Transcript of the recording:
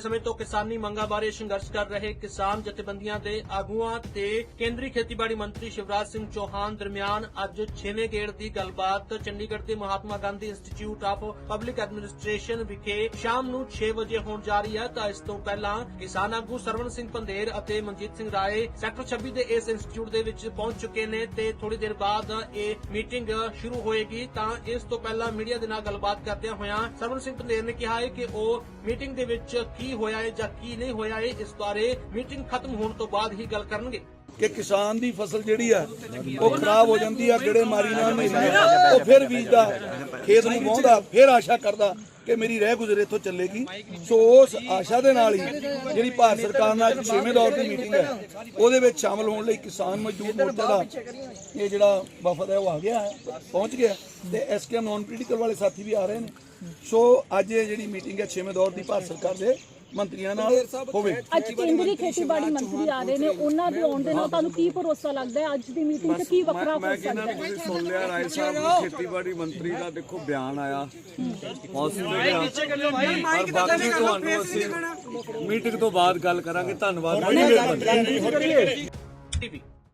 ਲੰਬੇ ਸਮੇਂ ਤੋਂ ਕਿਸਾਨੀ ਮੰਗਾਂ ਬਾਰੇ ਸੰਘਰਸ਼ ਕਰ ਰਹੇ ਕਿਸਾਨ ਜਥੇਬੰਦੀਆਂ ਦੇ ਆਗੂਆਂ ਤੇ ਕੇਂਦਰੀ ਖੇਤੀਬਾੜੀ ਮੰਤਰੀ ਸ਼ਿਵਰਾਜ ਸਿੰਘ ਚੌਹਾਨ ਦਰਮਿਆਨ ਅੱਜ 6ਵੇਂ ਗੇੜ ਦੀ ਗੱਲਬਾਤ ਚੰਡੀਗੜ੍ਹ ਦੇ Mahatma Gandhi institute of public administration ਵਿਖੇ ਸ਼ਾਮ ਨੂੰ 6 ਵਜੇ ਹੋਣ ਜਾ ਰਹੀ ਹੈ। ਤਾਂ ਇਸ ਤੋਂ ਪਹਿਲਾਂ ਕਿਸਾਨ ਆਗੂ ਸਰਵਣ ਸਿੰਘ ਪੰਦੇਰ ਅਤੇ ਮਨਜੀਤ ਸਿੰਘ ਰਾਏ ਸੈਕਟਰ 26 ਦੇ ਇਸ ਇੰਸਟੀਚਿਊਟ ਦੇ ਵਿੱਚ ਪਹੁੰਚ ਚੁੱਕੇ ਨੇ ਤੇ ਥੋੜੀ ਦੇਰ ਬਾਅਦ ਇਹ ਮੀਟਿੰਗ ਸ਼ੁਰੂ ਹੋਏਗੀ। ਤਾਂ ਇਸ ਤੋਂ ਪਹਿਲਾਂ ਮੀਡੀਆ ਦੇ ਨਾਲ ਗੱਲਬਾਤ ਕਰਦਿਆਂ ਹੋਇਆਂ ਸਰਵਣ ਸਿੰਘ ਪੰਦੇਰ ਨੇ ਕਿਹਾ ਹੈ ਕਿ ਉਹ ਮੀਟਿੰਗ ਦੇ ਵਿੱਚ ਕੀ ਹੋਇਆ ਹੈ ਜਾਂ ਕੀ ਨਹੀਂ ਹੋਇਆ ਹੈ ਇਸ ਬਾਰੇ ਮੀਟਿੰਗ ਖਤਮ ਹੋਣ ਤੋਂ ਬਾਅਦ ਹੀ ਗੱਲ ਕਰਨਗੇ। ਕਿ ਕਿਸਾਨ ਦੀ ਫਸਲ ਜਿਹੜੀ ਆ, ਉਹ ਖਰਾਬ ਹੋ ਜਾਂਦੀ ਆ, ਗੜੇ ਮਾਰੀ ਨਾਲ ਨਹੀਂ ਉਹ ਫਿਰ ਬੀਜਦਾ, ਖੇਤ ਨੂੰ ਵਾਹੁੰਦਾ, ਫਿਰ ਆਸ਼ਾ ਕਰਦਾ ਕਿ ਮੇਰੀ ਰਹਿ ਗੁਜ਼ਰੇ ਇੱਥੋਂ ਚੱਲੇਗੀ। ਸੋ ਉਸ ਆਸ਼ਾ ਦੇ ਨਾਲ ਹੀ ਜਿਹੜੀ ਭਾਰਤ ਸਰਕਾਰ ਨਾਲ ਛੇਵੇਂ ਦੌਰ ਦੀ ਮੀਟਿੰਗ ਹੈ, ਉਹਦੇ ਵਿੱਚ ਸ਼ਾਮਲ ਹੋਣ ਲਈ ਕਿਸਾਨ ਮਜ਼ਦੂਰ ਮੋਰਚਾ ਦਾ ਇਹ ਜਿਹੜਾ ਵਫਦ ਹੈ, ਉਹ ਆ ਗਿਆ ਹੈ, ਪਹੁੰਚ ਗਿਆ ਤੇ ਐਸਕੇਐਮ ਨੌਨ ਪੋਲੀਟੀਕਲ ਵਾਲੇ ਸਾਥੀ ਵੀ ਆ ਰਹੇ ਨੇ। ਸੋ ਅੱਜ ਇਹ ਜਿਹੜੀ ਮੀਟਿੰਗ ਹੈ, ਛੇਵੇਂ ਦੌਰ ਦੀ ਭਾਰਤ ਸਰਕਾਰ ਦੇ ਮੰਤਰੀਆਂ ਨਾਲ ਹੋਵੇ ਅੱਜ ਕੇਂਦਰੀ ਖੇਤੀਬਾੜੀ ਮੰਤਰੀ ਆ ਰਹੇ ਨੇ ਉਹਨਾਂ ਦੇ ਆਉਣ ਦੇ ਨਾਲ ਤੁਹਾਨੂੰ ਕੀ ਭਰੋਸਾ ਲੱਗਦਾ ਹੈ ਅੱਜ ਦੀ ਮੀਟਿੰਗ 'ਚ ਕੀ ਵੱਖਰਾ ਮੈਂ ਹੋ ਕਹਿੰਦਾ ਸਕਦਾ ਹੈ ਤੁਸੀਂ ਸੁਣ ਲਿਆ ਰਾਏ ਸਾਹਿਬ ਖੇਤੀਬਾੜੀ ਮੰਤਰੀ ਦਾ ਦੇਖੋ ਬਿਆਨ ਆਇਆ ਹੌਸਲੇ ਆ ਪਰ ਬਾਕੀ ਤੁਹਾਨੂੰ ਅਸੀਂ ਮੀਟਿੰਗ ਤੋਂ ਬਾਅਦ ਗੱਲ ਕਰਾਂਗੇ ਧੰਨਵਾਦ ਬੜੀ ਮਿਹਰਬਾਨੀ